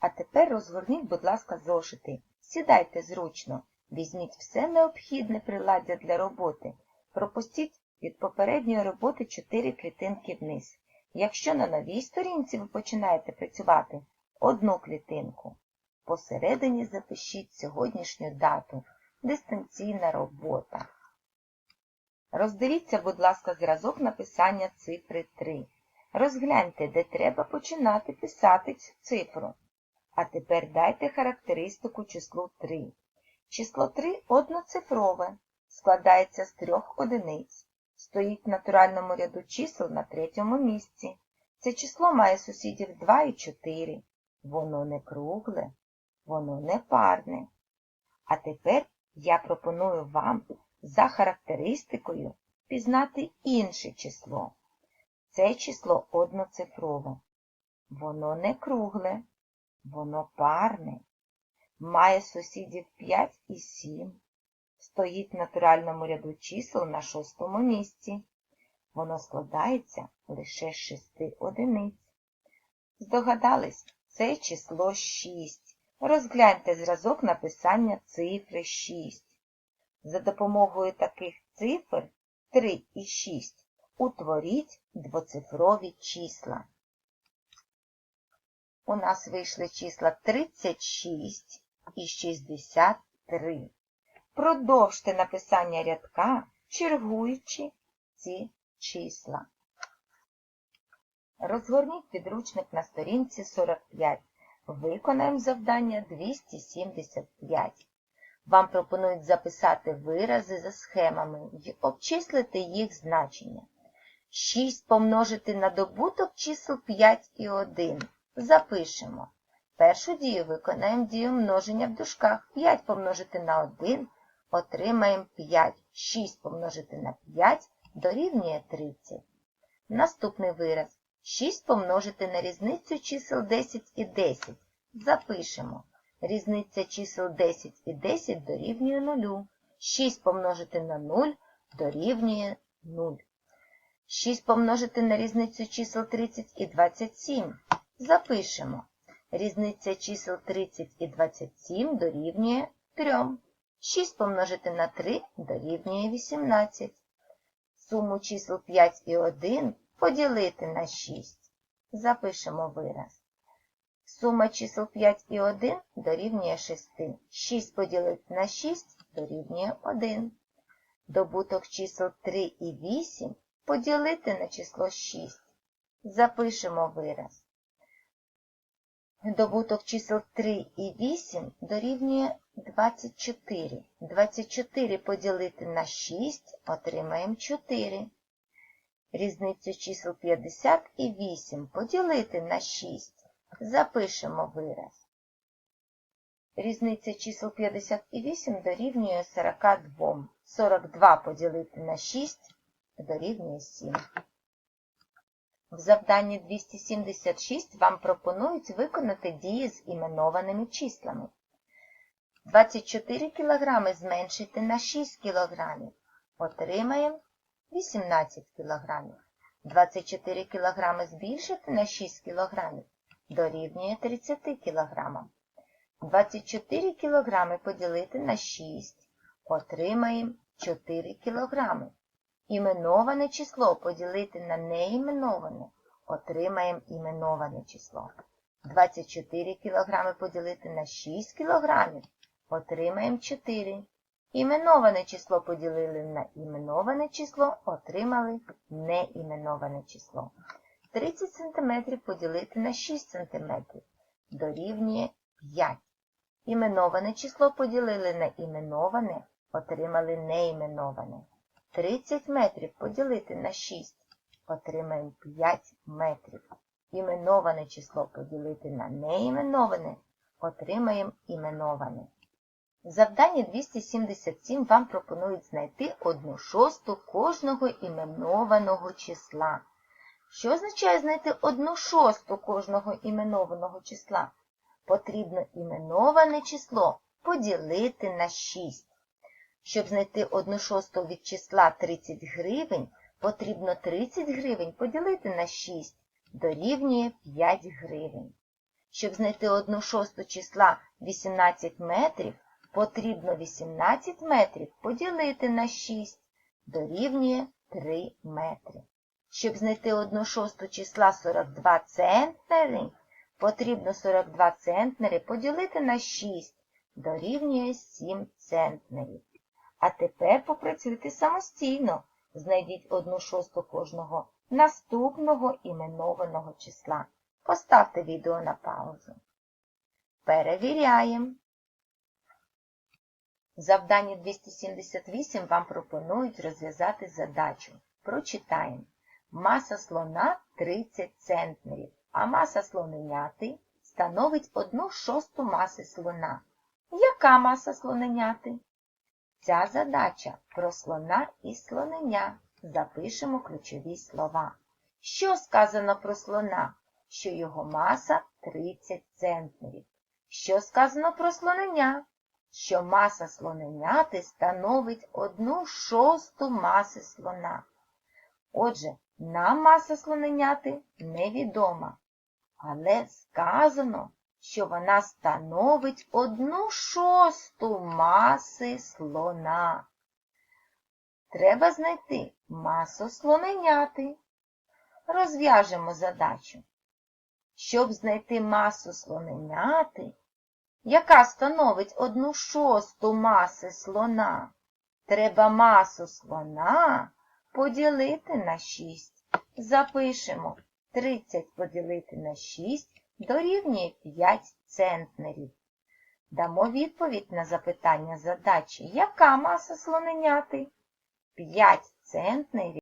А тепер розгорніть, будь ласка, зошити. Сідайте зручно, візьміть все необхідне приладдя для роботи. Пропустіть від попередньої роботи 4 клітинки вниз. Якщо на новій сторінці ви починаєте працювати, одну клітинку. Посередині запишіть сьогоднішню дату. Дистанційна робота. Роздивіться, будь ласка, зразок написання цифри 3. Розгляньте, де треба починати писати цю цифру. А тепер дайте характеристику числу 3. Число 3 одноцифрове, складається з трьох одиниць. Стоїть в натуральному ряду чисел на третьому місці. Це число має сусідів 2 і 4. Воно не кругле, воно не парне. А тепер я пропоную вам за характеристикою пізнати інше число. Це число одноцифрове. Воно не кругле, воно парне, має сусідів 5 і 7, стоїть в натуральному ряду чисел на шостому місці. Воно складається лише з шести одиниць. Здогадались, це число 6. Розгляньте зразок написання цифри 6. За допомогою таких цифр 3 і 6 утворіть двоцифрові числа. У нас вийшли числа 36 і 63. Продовжте написання рядка, чергуючи ці числа. Розгорніть підручник на сторінці 45. Виконаємо завдання 275. Вам пропонують записати вирази за схемами і обчислити їх значення. 6 помножити на добуток чисел 5 і 1. Запишемо. Першу дію виконаємо дію множення в дужках. 5 помножити на 1 отримаємо 5. 6 помножити на 5 дорівнює 30. Наступний вираз. 6 помножити на різницю чисел 10 і 10. Запишемо. Різниця чисел 10 і 10 дорівнює 0. 6 помножити на 0 дорівнює 0. 6 помножити на різницю чисел 30 і 27. Запишемо. Різниця чисел 30 і 27 дорівнює 3. 6 помножити на 3 дорівнює 18. Суму чисел 5 і 1 поділити на 6. Запишемо вираз. Сума чисел 5 і 1 дорівнює 6. 6 поділити на 6 дорівнює 1. Добуток чисел 3 і 8 поділити на число 6. Запишемо вираз. Добуток чисел 3 і 8 дорівнює 24. 24 поділити на 6 отримаємо 4. Різницю чисел 50 і 8 поділити на 6. Запишемо вираз. Різниця чисел 50 і 8 дорівнює 42. 42 поділити на 6 дорівнює 7. В завданні 276 вам пропонують виконати дії з іменованими числами. 24 кг зменшити на 6 кг. Отримаємо 18 кг. 24 кг збільшити на 6 кг. Дорівнює 30 кг. 24 кг поділити на 6. Отримаємо 4 кг. Іменоване число поділити на неіменоване. Отримаємо іменоване число. 24 кг поділити на 6 кг. Отримаємо 4. Іменоване число поділили на іменоване число, отримали неіменоване число. 30 см поділити на 6 см. Дорівнює 5. Іменоване число поділили на іменоване, отримали неіменоване. 30 метрів поділити на 6. Отримаємо 5 метрів. Іменоване число поділити на неіменоване, отримаємо іменоване. В завданні 277 вам пропонують знайти одну шосту кожного іменованого числа. Що означає знайти одну шосту кожного іменованого числа? Потрібно іменоване число поділити на 6. Щоб знайти одну шосту від числа 30 гривень, потрібно 30 гривень поділити на 6, дорівнює 5 гривень. Щоб знайти одну шосту числа 18 метрів, потрібно 18 метрів поділити на 6, дорівнює 3 метри. Щоб знайти одну шосту числа 42 центнери, потрібно 42 центнери поділити на 6, дорівнює 7 центнерів. А тепер попрацюйте самостійно. Знайдіть одну шосту кожного наступного іменованого числа. Поставте відео на паузу. Перевіряємо. В завданні 278 вам пропонують розв'язати задачу. Прочитаємо. Маса слона 30 центнерів, а маса слоненяти становить 1 шосту маси слона. Яка маса слоненяти? Ця задача про слона і слоненя. Запишемо ключові слова. Що сказано про слона? Що його маса 30 центнерів. Що сказано про слоненя? Що маса слоненяти становить 1 шосту маси слона. Отже, нам маса слоненяти невідома, але сказано, що вона становить одну шосту маси слона. Треба знайти масу слоненяти. Розв'яжемо задачу. Щоб знайти масу слоненяти, яка становить одну шосту маси слона, треба масу слона поділити на 6. Запишемо 30 поділити на 6 дорівнює 5 центнерів. Дамо відповідь на запитання задачі. Яка маса слоненяти? 5 центнерів